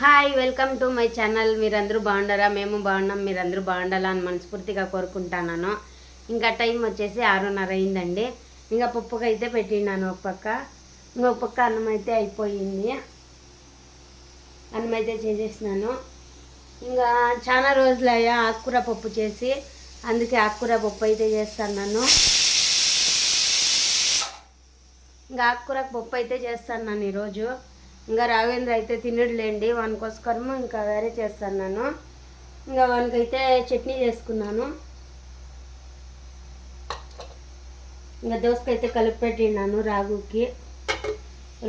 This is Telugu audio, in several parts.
Hi welcome to my channel. మీరందరూ బాగుండారా? మేము బాగున్నాం. మీరందరూ బాగుండాలా అని మనస్ఫూర్తిగా కోరుకుంటున్నాను. ఇంకా టైం వచ్చేసి ఆరున్నర అయిందండి. ఇంకా పప్పుకు అయితే పెట్టినాను ఒక పక్క. ఇంకొక పక్క అన్నం అయితే అయిపోయింది. అన్నం అయితే చేసేసినాను. ఇంకా చాలా రోజులు అయ్యా ఆకుకూర పప్పు చేసి అందుకే ఆకుకూర పప్పు అయితే చేస్తున్నాను. ఇంకా ఆకుకూర పప్పు అయితే చేస్తాను నన్ను ఈరోజు. ఇంకా రాఘవేంద్ర అయితే తినడులేండి వానికోసకరము ఇంకా వేరే చేస్తాను నేను. ఇంకా వానికైతే చట్నీ చేసుకున్నాను. ఇంకా దోసకైతే కలిపి పెట్టినాను రాగుకి.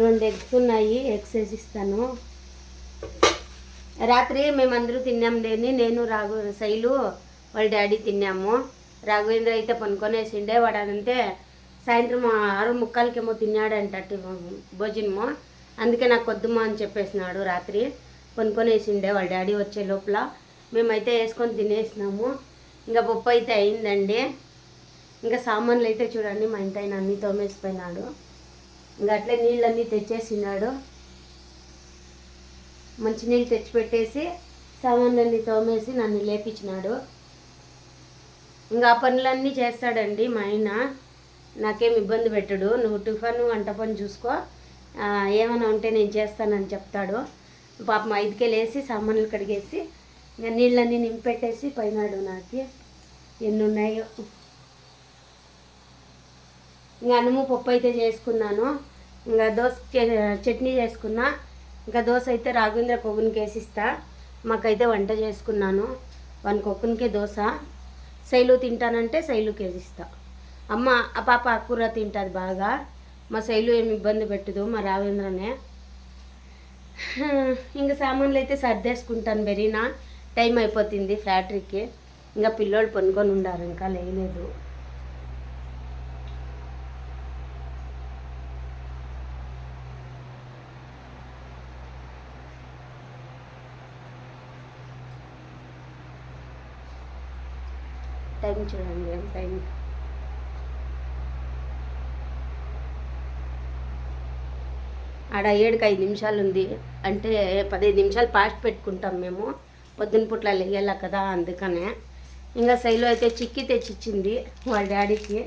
రెండు ఎగ్స్ ఉన్నాయి ఎగ్స్ వేసిస్తాను రాత్రి మేమందరూ తిన్నాం లేని నేను రాఘు శైలు వాళ్ళ డాడీ తిన్నాము. రాఘవేంద్ర అయితే పనుకొనేసిండే వాడు అదంతే సాయంత్రం ఆరు ముక్కలకేమో తిన్నాడంట భోజనము. అందుకే నాకు వద్దుమా అని చెప్పేసినాడు రాత్రి. కొనుక్కొనేసిండే వాళ్ళ డాడీ వచ్చే లోపల. మేమైతే వేసుకొని తినేసినాము. ఇంకా పప్పు అయితే అయిందండి. ఇంకా సామాన్లు అయితే చూడండి మా ఇంటి ఆయన అన్నీ తోమేసిపోయినాడు. ఇంకా అట్లే నీళ్ళన్నీ తెచ్చేసినాడు. మంచినీళ్ళు తెచ్చిపెట్టేసి సామాన్లన్నీ తోమేసి నన్ను లేపించినాడు. ఇంకా ఆ పనులన్నీ చేస్తాడండి మా ఆయన. నాకేం ఇబ్బంది పెట్టడు. నువ్వు టిఫన్ వంట పని చూసుకో. ఏమైనా ఉంటే నేను చేస్తానని చెప్తాడు. పాపం ఐదుకే లేసి సామాన్లు కడిగేసి ఇంకా నీళ్ళన్నీ నింపెట్టేసి పోయినాడు నాకు. ఎన్ని ఉన్నాయో ఇంకా అన్నము పప్పు అయితే చేసుకున్నాను. ఇంకా దోశ చే- చట్నీ చేసుకున్నా. ఇంకా దోశ అయితే రాఘవేంద్ర కొగ్గునికి వేసిస్తా. మాకైతే వంట చేసుకున్నాను. వన్ ఒక్కనికే దోశ శైలు తింటానంటే శైలుకి వేసిస్తా. అమ్మ ఆ పాప కూర తింటుంది బాగా. మా శైలు ఏమి ఇబ్బంది పెట్టదు మా రావేంద్రనే. ఇంకా సామాన్లు అయితే సర్దేసుకుంటాను బెరీనా టైం అయిపోతుంది ఫ్యాక్టరీకి. ఇంకా పిల్లోడు పనుకొని ఉండారు ఇంకా లేయలేదు. టైం చూడండి ఏం టైం? ఆడ ఏడుకి ఐదు నిమిషాలు ఉంది. అంటే పదిహేను నిమిషాలు ఫాస్ట్ పెట్టుకుంటాం మేము. పొద్దున పుట్ల లేయాల కదా అందుకనే. ఇంకా శైలు అయితే చిక్కి తెచ్చిచ్చింది వాళ్ళ డాడీకి.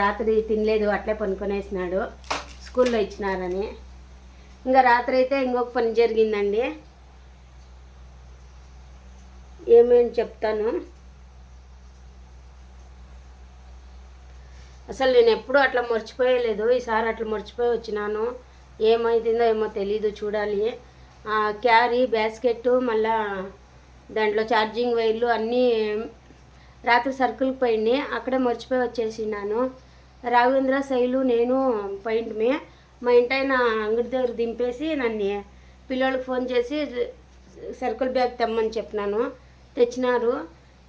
రాత్రి తినలేదు అట్లే పనుకొనేసినాడు. స్కూల్లో ఇచ్చినారని. ఇంకా రాత్రి అయితే ఇంకొక పని జరిగిందండి. ఏమేమి చెప్తాను? అసలు నేను ఎప్పుడూ అట్లా మర్చిపోయలేదు. ఈసారి అట్లా మర్చిపోయి వచ్చినాను. ఏమైతుందో ఏమో తెలీదు చూడాలి. ఆ, క్యారీ బ్యాస్కెట్ మళ్ళా దాంట్లో ఛార్జింగ్ వైర్లు అన్నీ రాత్రి సర్కిల్కి పోయింది. అక్కడే మర్చిపోయి వచ్చేసినాను. రాఘవేంద్ర శైలు నేను పోయింటిమి మా. ఇంటైన అంగడి దగ్గర దింపేసి నన్ను పిల్లలకు ఫోన్ చేసి సర్కిల్ బ్యాగ్ తెమ్మని చెప్పినాను. తెచ్చినారు.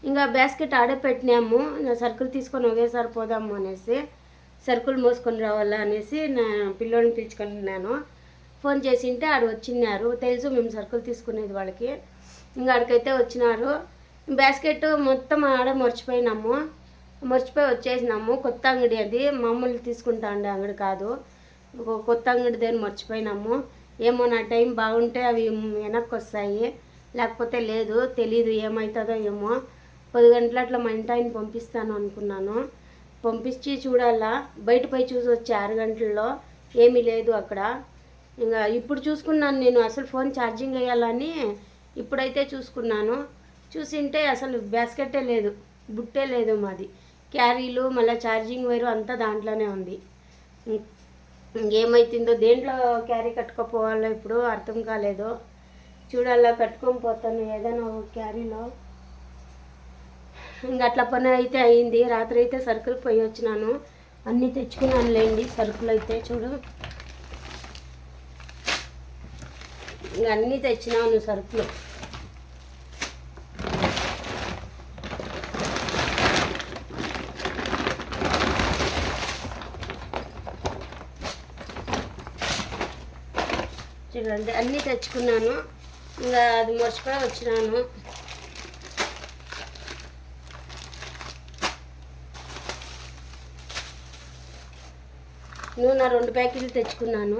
ఇంకా బాస్కెట్ ఆడే పెట్టినాము. సర్కిల్ తీసుకొని ఒకేసారి పోదాము అనేసి. సరుకులు మోసుకొని రావాలా అనేసి నా పిల్లోడిని పిలుచుకున్నాను ఫోన్ చేసింటే ఆడు వచ్చినారు తెలుసు మేము సరుకులు తీసుకునేది వాళ్ళకి. ఇంకా ఆడికైతే వచ్చినారు. బాస్కెట్ మొత్తం ఆడ మర్చిపోయినాము. మర్చిపోయి వచ్చేసినాము. కొత్త అంగడి అది. మామూలు తీసుకుంటా ఉండే అంగడి కాదు. కొత్త అంగడి దగ్గర మర్చిపోయినాము. ఏమో నా టైం బాగుంటే అవి వెనక్కి వస్తాయి. లేకపోతే లేదు తెలీదు ఏమవుతుందో ఏమో. పది గంటల అట్లా మా ఇంటి ఆయన పంపిస్తాను అనుకున్నాను. పంపించి చూడాలా. బయట పోయి చూసి వచ్చే ఆరు గంటల్లో ఏమీ లేదు అక్కడ. ఇంకా ఇప్పుడు చూసుకున్నాను నేను అసలు ఫోన్ ఛార్జింగ్ వేయాలని ఇప్పుడైతే చూసుకున్నాను. చూసింటే అసలు బ్యాస్కెటే లేదు బుట్టే లేదు మాది. క్యారీలు మళ్ళీ ఛార్జింగ్ వైరు అంతా దాంట్లోనే ఉంది. ఏమైతుందో ఇంకేమైతుందో దేంట్లో క్యారీ కట్టుకోపోవాలో ఇప్పుడు అర్థం కాలేదు. చూడాలా కట్టుకొని పోతాను ఏదైనా క్యారీలో. ఇంకా అట్లా పని అయితే అయింది. రాత్రి అయితే సరుకులు పోయి వచ్చినాను. అన్నీ తెచ్చుకున్నాను లేండి సరుకులు అయితే చూడు. ఇంకా అన్నీ తెచ్చినాను సరుకులు. చూడండి అన్నీ తెచ్చుకున్నాను. ఇంకా అది మర్చిపోయి వచ్చినాను. నూనె రెండు ప్యాకెట్లు తెచ్చుకున్నాను.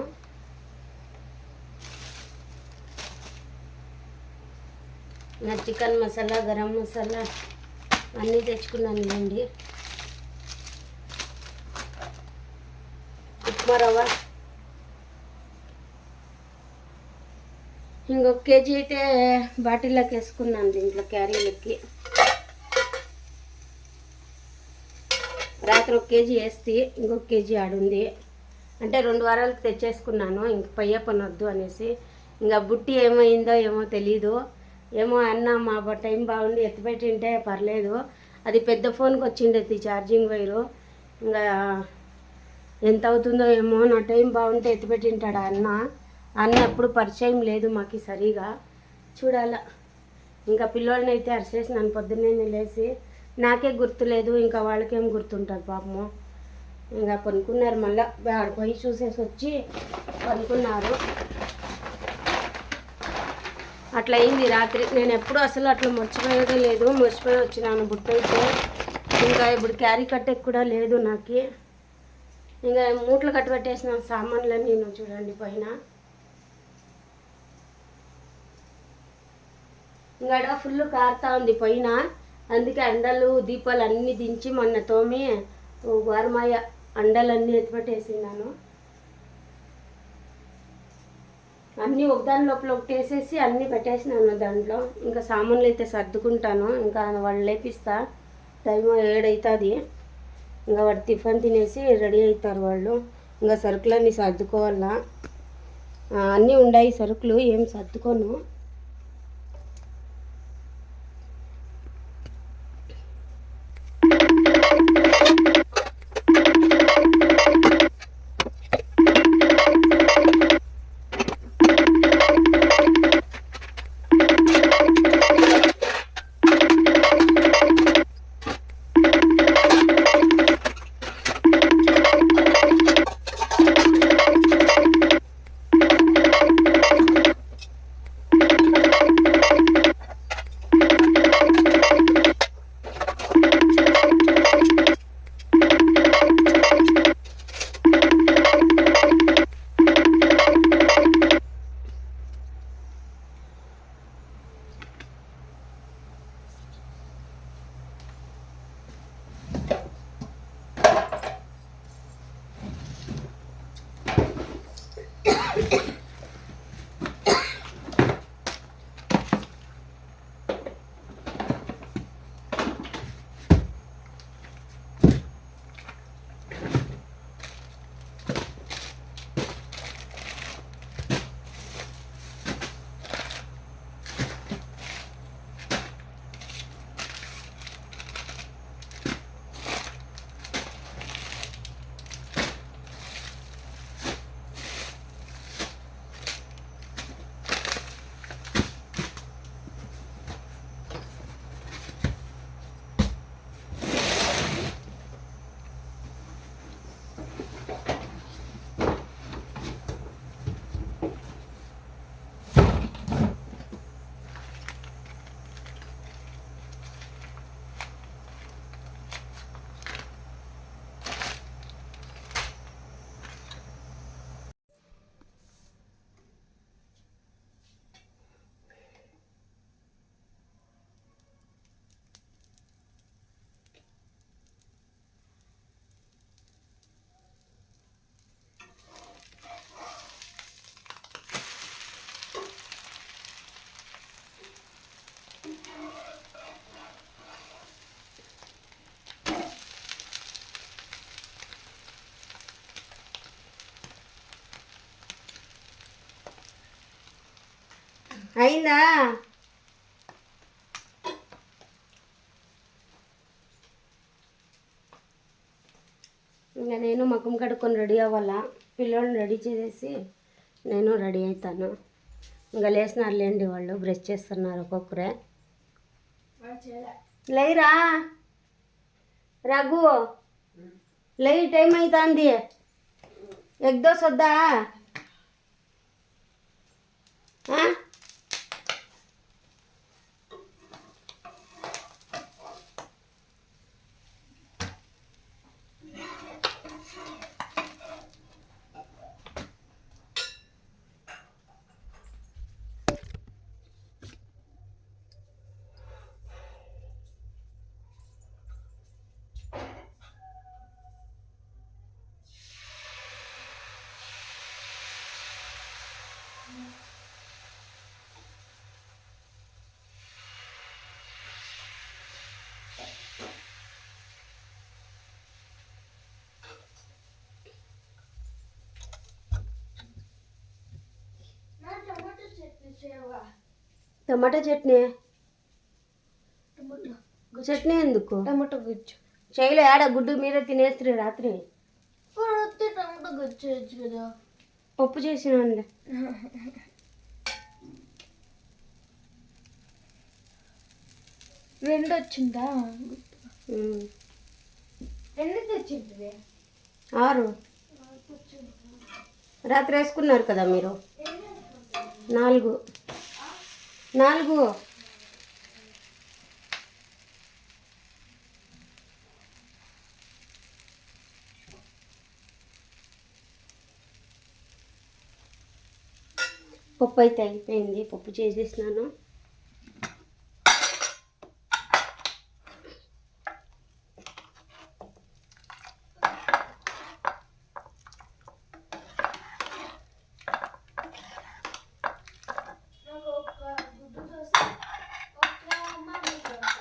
నా చికెన్ మసాలా గరం మసాలా అన్నీ తెచ్చుకున్నాను ఇవ్వండి. ఉప్మా రవ్వ. ఇంకొక కేజీ అయితే బాటిల్లోకి వేసుకున్నాను దీంట్లో క్యారీలకి. రాత్రి ఒక కేజీ వేస్తే ఇంకొక కేజీ ఆడుంది. అంటే రెండు వారాలకు తెచ్చేసుకున్నాను ఇంక పయ్య పనొద్దు అనేసి. ఇంకా బుట్టి ఏమైందో ఏమో తెలీదు. ఏమో అన్న మా టైం బాగుండి ఎత్తిపెట్టింటే పర్లేదు. అది పెద్ద ఫోన్కి వచ్చిండేది ఛార్జింగ్ వైరు. ఇంకా ఎంత అవుతుందో ఏమో నా టైం బాగుంటే ఎత్తిపెట్టింటాడు అన్న. అన్న ఎప్పుడు పరిచయం లేదు మాకు సరిగా. చూడాల. ఇంకా పిల్లోడిని అయితే అరిసేసి నన్ను పొద్దున్నే లేచి నాకే గుర్తులేదు ఇంకా వాళ్ళకేం గుర్తుంటుంది పాపము. ఇంకా పనుకున్నారు. మళ్ళీ ఆడ పోయి చూసేసి వచ్చి పనుకున్నారు. అట్లా అయింది రాత్రి. నేను ఎప్పుడు అసలు అట్లా మర్చిపోయేదే లేదు. మర్చిపోయి వచ్చినాను బుట్టయితే ఇంకా ఇప్పుడు క్యారీ కట్టేకి కూడా లేదు నాకు. ఇంకా మూటలు కట్టబెట్టేసిన సామాన్లన్నీ నేను చూడండి పైన. ఇంకా ఫుల్ కారుతా ఉంది పైన. అందుకే అండలు దీపాలు అన్నీ దించి మొన్న తోమి వారమాయ అండలన్నీ ఎత్తిపెట్టేసినాను అన్నీ ఒకదాని లోపల ఒకటి వేసేసి అన్నీ పెట్టేసినాను దాంట్లో. ఇంకా సామాన్లు అయితే సర్దుకుంటాను. ఇంకా వాళ్ళు లేపిస్తా. టైం ఏడవుతుంది ఇంకా వాడు టిఫిన్ తినేసి రెడీ అవుతారు వాళ్ళు. ఇంకా సరుకులన్నీ సర్దుకోవాలా. అన్నీ ఉన్నాయి సరుకులు. ఏం సర్దుకోను. అయిందా ఇంకా నేను ముఖం కడుక్కొని రెడీ అవ్వాలా? పిల్లోడిని రెడీ చేసేసి నేను రెడీ అవుతాను ఇంకా లేచినారులేండి వాళ్ళు బ్రష్ చేస్తున్నారు ఒక్కొక్కరే. లేరా? రఘు లే టైం అవుతుంది ఎగ్ దోశ వద్దా ఆ? టమాటా చట్నీ? చట్నీ ఎందుకు? టమాటో గుజ్జు. చేయలే ఆడ గుడ్డు మీరే తినేస్తారు రాత్రి? టమాటో గుజ్జు చేయొచ్చు కదా. పప్పు చేసినానులే. రెండు వచ్చిందా. ఎన్ని తెచ్చింది ఆరు. రాత్రి వేసుకున్నారు కదా మీరు? నాలుగు. నాలుగు. పప్పు అయితే అయిపోయింది. పప్పు చేసేసినాను నాకు ఒక గుడ్డు దోశ ఒక మామూలు దోశ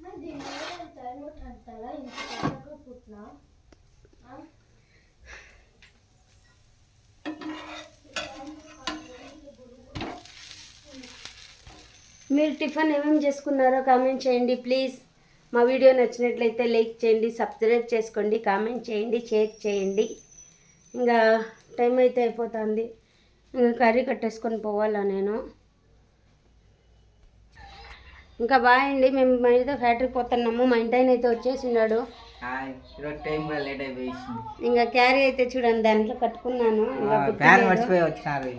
మరి దీని మీద టైం అంటారా ఇంత త్వరగా పుట్టినా మీరు టిఫిన్ ఏమేమి చేసుకున్నారో కామెంట్ చేయండి ప్లీజ్. మా వీడియో నచ్చినట్లయితే లైక్ చేయండి సబ్స్క్రైబ్ చేసుకోండి కామెంట్ చేయండి షేర్ చేయండి. ఇంకా టైం అయితే అయిపోతుంది. ఇంకా కర్రీ కట్టేసుకొని పోవాలా నేను. ఇంకా బాయ్ అండి మేము మా అయితే ఫ్యాక్టరీకి పోతున్నాము. మా ఇంటి ఆయన అయితే వచ్చేసినాడు. ఇంకా క్యారీ అయితే చూడండి దాంట్లో కట్టుకున్నాను. మర్చిపోయి వచ్చినారు.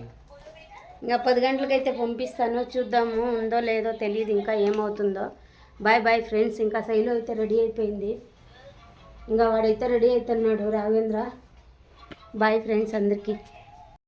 ఇంకా పది గంటలకైతే పంపిస్తాను. చూద్దాము ఉందో లేదో తెలియదు ఇంకా ఏమవుతుందో. బాయ్ బాయ్ ఫ్రెండ్స్ ఇంకా శైలు అయితే రెడీ అయిపోయింది. ఇంకా వాడైతే రెడీ అవుతున్నాడు రాఘవేంద్ర. బాయ్ ఫ్రెండ్స్ అందరికీ.